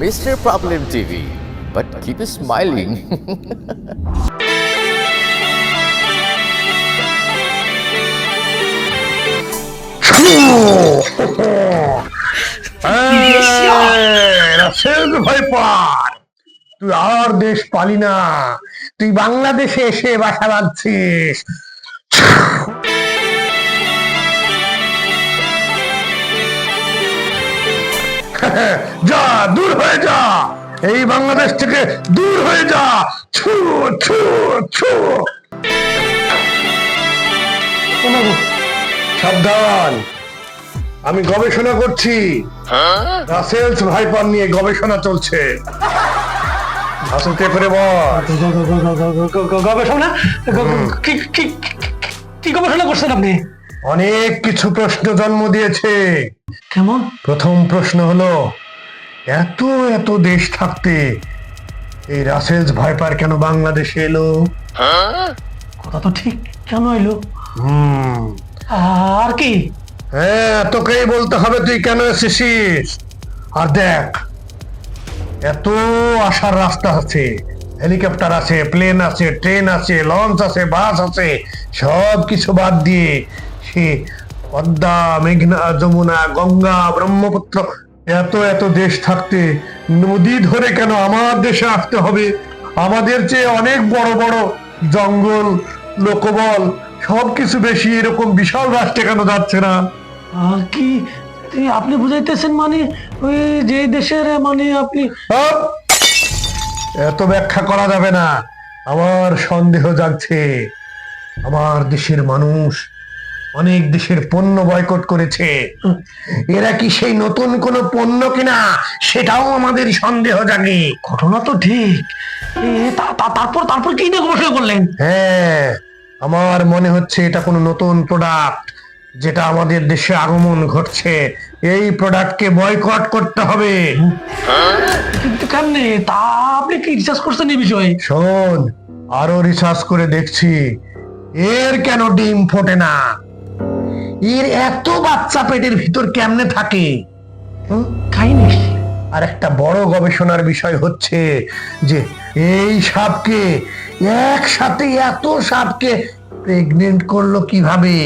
Mr. Problem TV, but keep smiling. তুই আর দেশ পালি না তুই বাংলাদেশে এসে বাসা বাঁধছিস যা দূর হয়ে যা এই বাংলাদেশ থেকে দূর হয়ে যা ছু ছু ছু সাবধান আমি গবেষণা করছি রাসেলস ভাইপার নিয়ে গবেষণা চলছে হাসতে করে বল গবেষণা কি গবেষণা করছেন আপনি অনেক কিছু প্রশ্ন জন্ম দিয়েছে। কেমন? প্রথম প্রশ্ন হলো এত এত দেশ থাকতে এই রাসেলস ভাইপার কেন বাংলাদেশে এলো? কথা তো ঠিক কেন এলো? হুম। আর কি? হ্যাঁ তোকেই বলতে হবে তুই কেন এসেছিস? আর দেখ এত আসার রাস্তা আছে হেলিকপ্টার আছে প্লেন আছে ট্রেন আছে লঞ্চ আছে বাস আছে সব কিছু বাদ দিয়ে সে পদ্মা মেঘনা যমুনা গঙ্গা ব্রহ্মপুত্র এত এত দেশ থাকতে নদী ধরে কেন আমার দেশে আসতে হবে? আমাদের চেয়ে অনেক বড় বড় জঙ্গল লোকবল সব কিছু বেশি এরকম বিশাল রাষ্ট্রে কেন যাচ্ছে না? আর কি? আপনি বুঝাইতেছেন মানে? ওই যে দেশের মানে আপনি এত ব্যাখ্যা করা যাবে না। আমার সন্দেহ জাগছে। আমার দেশের মানুষ অনেক দেশের পণ্য বয়কট করেছে। এরা কি সেই নতুন কোন পণ্য কিনা? সেটাও আমাদের সন্দেহ জাগে। ঘটনা তো ঠিক। তারপর তারপর কি গবেষণা করলেন? হ্যাঁ আমার মনে হচ্ছে এটা কোনো নতুন প্রোডাক্ট যেটা আমাদের দেশে আগমন ঘটছে। এই প্রোডাক্টকে বয়কট করতে হবে। কিন্তু কেমনে? তা আপনি কি রিসার্চ করছেন এই বিষয়ে? শোন আরও রিসার্চ করে দেখছি। এর কেন ডিম ফোটে না? এর এত বাচ্চা পেটের ভিতর কেমনে থাকে? খাইনি আর একটা বড় গবেষণার বিষয় হচ্ছে যে এই সাপকে একসাথে এত সাপকে প্রেগনেন্ট করল কীভাবে?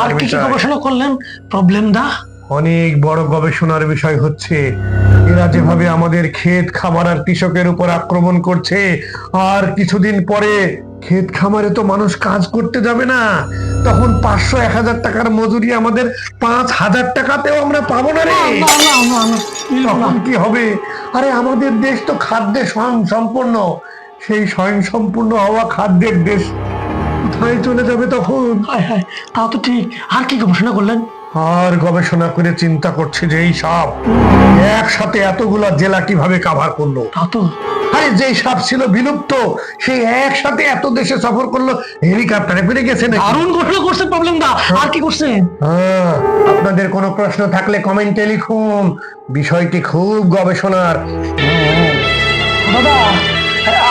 আর কি কি গবেষণা করলেন? প্রবলেম দা অনেক বড় গবেষণার বিষয় হচ্ছে এরা যেভাবে আমাদের ক্ষেত খামার আর কৃষকের উপর আক্রমণ করছে আর কিছুদিন পরে ক্ষেত খামারে তো মানুষ কাজ করতে যাবে না তখন পাঁচশো এক হাজার টাকার মজুরি আমাদের পাঁচ হাজার টাকাতেও আমরা পাবো না রে। তখন কি হবে? আরে আমাদের দেশ তো খাদ্যে স্বয়ং সম্পূর্ণ সেই স্বয়ং সম্পূর্ণ হওয়া খাদ্যের দেশ কোথায় চলে যাবে তখন? হায় হায় তাও তো ঠিক। আর কি গবেষণা করলেন? আর গবেষণা করে চিন্তা করছে যে এই সাপ একসাথে এতগুলা জেলা কীভাবে কাভার করল? তা তো। আরে যে সাপ ছিল বিলুপ্ত সেই একসাথে এত দেশে সফর করল হেলিকপ্টারে ফিরে গেছে দারুণ গবেষণা করছেন প্রবলেম দা আর কি করছেন হ্যাঁ, আপনাদের কোনো প্রশ্ন থাকলে কমেন্টে লিখুন। বিষয়টি খুব গবেষণার। দাদা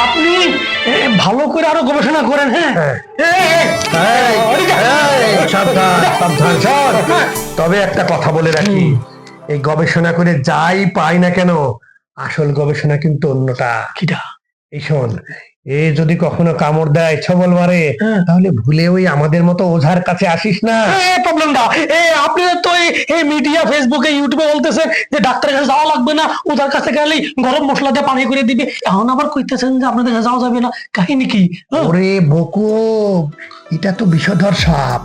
আপনি ভালো করে আরও গবেষণা করেন হ্যাঁ। তবে একটা কথা বলে রাখি এই গবেষণা করে যাই পাই না কেন আসল গবেষণা কিন্তু অন্যটা। কিটা? এই শোন এ যদি কখনো কামড় দেয় ছবল মারে হ্যাঁ। তাহলে ভুলে ওই আমাদের মতো ওঝার কাছে আসিস না। প্রবলেম দা এ আপনি তো এই- এই মিডিয়া ফেসবুকে ইউটিউবে বলতেছেন যে ডাক্তারের কাছে যাওয়া লাগবে না ওঝার কাছে গেলেই গরম মশলা দিয়ে পানি করে দিবে। এখন আবার কইতেছেন যে আপনাদের কাছে যাওয়া যাবে না। কাহিনী কি? হ্যাঁ? ওরে বকুব এটা তো বিষধর সাপ।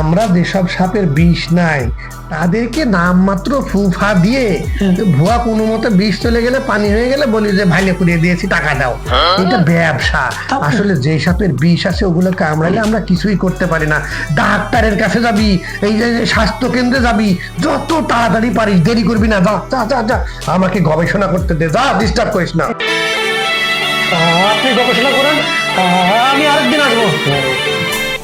আমরা যেসব সাপের বিষ নাই তাদেরকে নামমাত্র ফুফা দিয়ে ভুয়া কোনো মতো বিষ চলে গেলে পানি হয়ে গেলে বলি যে ভাইলে করিয়ে দিয়েছি টাকা দাও। এটা ব্যবসা। আসলে যে সাপের বিষ আছে ওগুলো কামড়ালে আমরা কিছুই করতে পারি না। ডাক্তারের কাছে যাবি এই যে যে স্বাস্থ্য কেন্দ্রে যাবি যত তাড়াতাড়ি পারিস দেরি করবি না যা যা যা যা। আমাকে গবেষণা করতে দে যা ডিস্টার্ব করিস না। আপনি গবেষণা করেন?